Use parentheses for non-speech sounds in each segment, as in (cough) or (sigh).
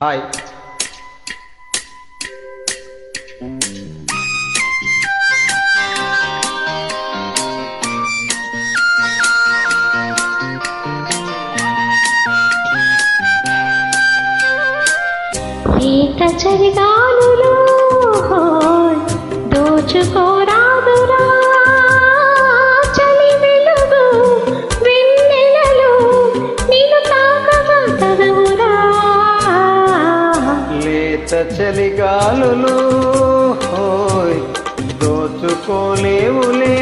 Hi ఈత చలిగాలులో హోయ్ దోచుకోరాదురా చలిగాలులు హోయ్ దోచుకోలేవులే.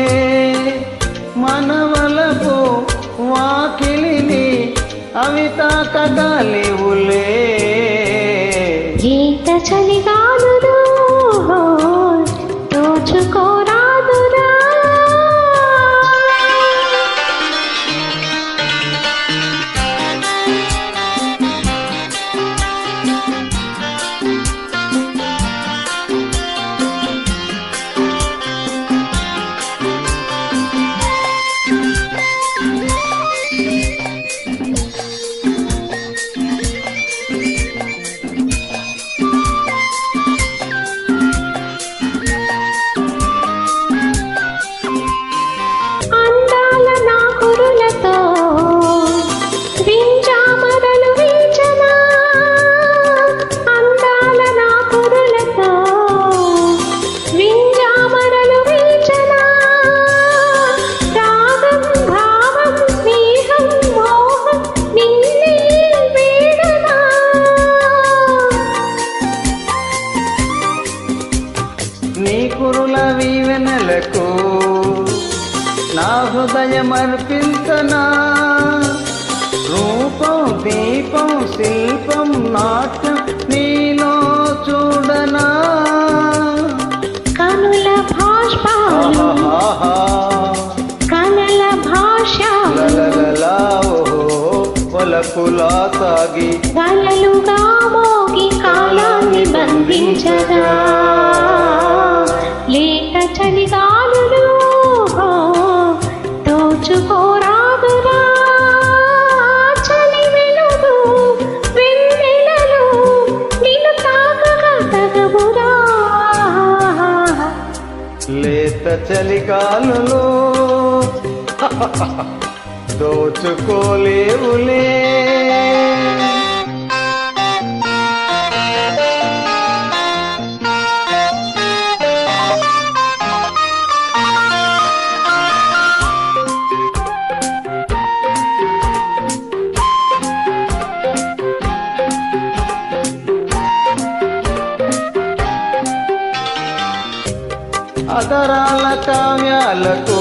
మనవలకు వాకిలిని అవి తాకగాలేవులే ఈత నా హృదయం అర్పించనా రూపం దీపం శిల్పం నాట్యం నీలో చూడనా? కనుల భాష్పాలు. కనల భాష లలలలా ఓహో పలకులా సాగి. గలలుగా మోగి కాలాన్ని బంధించగా లేక చలిగాలులు చేత చలికాలలో. (laughs) దోచుకోలేవులే. అదరాల కావ్యాలకు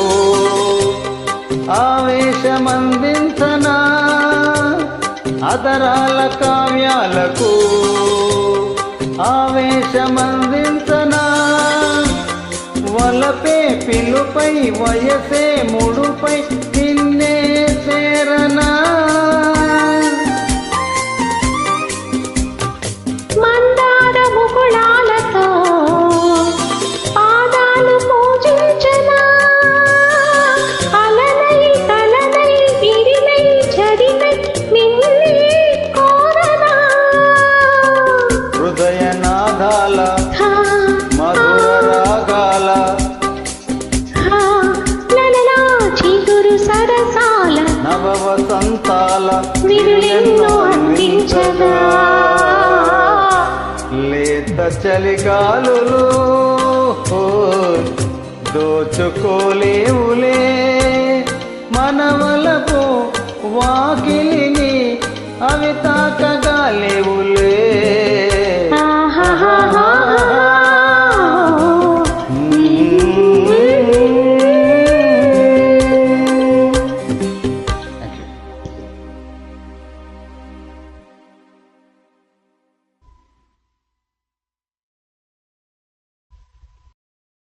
ఆవేశమందించనా? అదరాల కావ్యాలకు ఆవేశమందించనా? వలపే పిలుపై వయసే ముడుపై నిన్నే చేరనా? నవ వసంతాల విరులెన్నో అందించగా లేత చలిగాలులు దోచుకోలేవులే. మనవలపు వాకిలిని అవి తాక